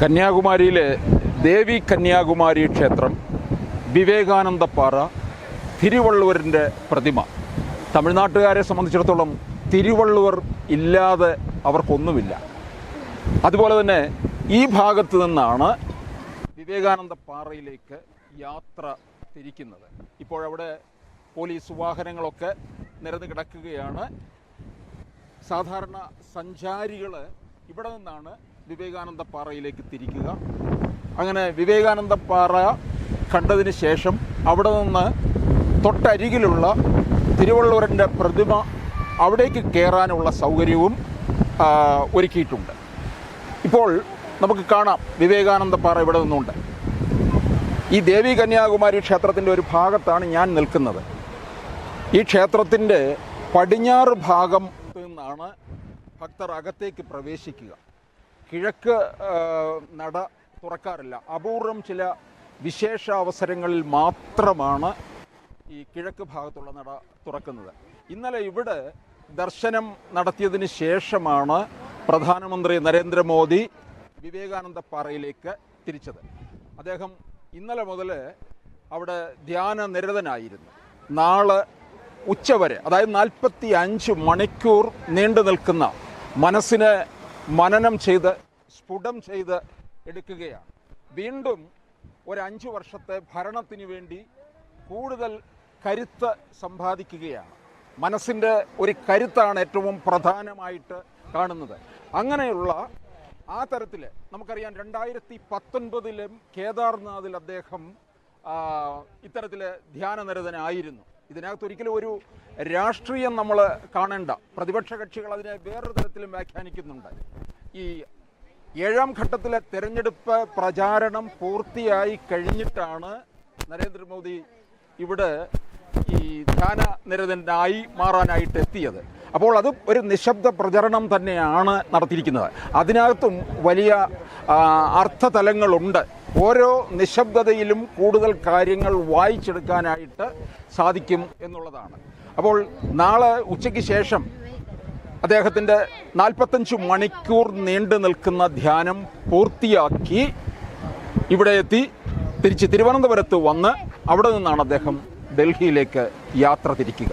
കന്യാകുമാരിയിലെ ദേവി കന്യാകുമാരി ക്ഷേത്രം വിവേകാനന്ദപ്പാറ തിരുവള്ളുവരിന്റെ പ്രതിമ. തമിഴ്നാട്ടുകാരെ സംബന്ധിച്ചിടത്തോളം തിരുവള്ളുവർ ഇല്ലാതെ അവർക്കൊന്നുമില്ല. അതുപോലെ തന്നെ ഈ ഭാഗത്ത് നിന്നാണ് വിവേകാനന്ദ പാറയിലേക്ക് യാത്ര തിരിക്കുന്നത്. ഇപ്പോഴവിടെ പോലീസ് വാഹനങ്ങളൊക്കെ നിരന്ന് കിടക്കുകയാണ്. സാധാരണ സഞ്ചാരികൾ ഇവിടെ നിന്നാണ് വിവേകാനന്ദ പാറയിലേക്ക് തിരിക്കുക. അങ്ങനെ വിവേകാനന്ദ പാറ കണ്ടതിന് ശേഷം അവിടെ നിന്ന് തൊട്ടരികിലുള്ള തിരുവള്ളൂരന്റെ പ്രതിമ അവിടേക്ക് കയറാനുള്ള സൗകര്യവും ഒരുക്കിയിട്ടുണ്ട്. ഇപ്പോൾ നമുക്ക് കാണാം വിവേകാനന്ദ പാറ ഇവിടെ നിന്നുണ്ട്. ഈ ദേവി കന്യാകുമാരി ക്ഷേത്രത്തിന്റെ ഒരു ഭാഗത്താണ് ഞാൻ നിൽക്കുന്നത്. ഈ ക്ഷേത്രത്തിന്റെ പടിഞ്ഞാറ് ഭാഗം നിന്നാണ് ഭക്തർ അകത്തേക്ക് പ്രവേശിക്കുക. കിഴക്ക് നട തുറക്കാറില്ല. അപൂർവം ചില വിശേഷ അവസരങ്ങളിൽ മാത്രമാണ് ഈ കിഴക്ക് ഭാഗത്തുള്ള നട തുറക്കുന്നത്. ഇന്നലെ ഇവിടെ ദർശനം നടത്തിയതിന് ശേഷമാണ് പ്രധാനമന്ത്രി നരേന്ദ്രമോദി വിവേകാനന്ദ പാറയിലേക്ക് തിരിച്ചത്. അദ്ദേഹം ഇന്നലെ മുതൽ അവിടെ ധ്യാന നിരതനായിരുന്നു. നാളെ ഉച്ചവരെ അതായത് നാൽപ്പത്തി അഞ്ച് മണിക്കൂർ നീണ്ടു നിൽക്കുന്ന മനസ്സിനെ മനനം ചെയ്ത് സ്ഫുടം ചെയ്ത് എടുക്കുകയാണ്. വീണ്ടും ഒരു അഞ്ച് വർഷത്തെ ഭരണത്തിന് വേണ്ടി കൂടുതൽ കരുത്ത് സമ്പാദിക്കുകയാണ്. മനസ്സിന്റെ ഒരു കരുത്താണ് ഏറ്റവും പ്രധാനമായിട്ട് കാണുന്നത്. അങ്ങനെയുള്ള ആ തരത്തിൽ നമുക്കറിയാം രണ്ടായിരത്തി പത്തൊൻപതിലും കേദാർനാഥിൽ അദ്ദേഹം ഇത്തരത്തിൽ ധ്യാനനിരതനായിരുന്നു. ഇതിനകത്ത് ഒരിക്കലും ഒരു രാഷ്ട്രീയം നമ്മൾ കാണേണ്ട. പ്രതിപക്ഷ കക്ഷികൾ അതിനെ വേറൊരു തരത്തിലും വ്യാഖ്യാനിക്കുന്നുണ്ട്. ഈ ഏഴാം ഘട്ടത്തിലെ തെരഞ്ഞെടുപ്പ് പ്രചാരണം പൂർത്തിയായി കഴിഞ്ഞിട്ടാണ് നരേന്ദ്രമോദി ഇവിടെ ഈ ധ്യാന നിരതനായി മാറാനായിട്ട് എത്തിയത്. അപ്പോൾ അത് ഒരു നിശബ്ദ പ്രചരണം തന്നെയാണ് നടത്തിയിരിക്കുന്നത്. അതിനകത്തും വലിയ അർത്ഥതലങ്ങളുണ്ട്. ഓരോ നിശബ്ദതയിലും കൂടുതൽ കാര്യങ്ങൾ വായിച്ചെടുക്കാനായിട്ട് സാധിക്കും എന്നുള്ളതാണ്. അപ്പോൾ നാളെ ഉച്ചയ്ക്ക് ശേഷം അദ്ദേഹത്തിന്റെ നാൽപ്പത്തഞ്ച് മണിക്കൂർ നീണ്ടു നിൽക്കുന്ന ധ്യാനം പൂർത്തിയാക്കി ഇവിടെ എത്തി. തിരിച്ച് തിരുവനന്തപുരത്ത് വന്ന് അവിടെ നിന്നാണ് അദ്ദേഹം ഡൽഹിയിലേക്ക് യാത്ര തിരിക്കുക.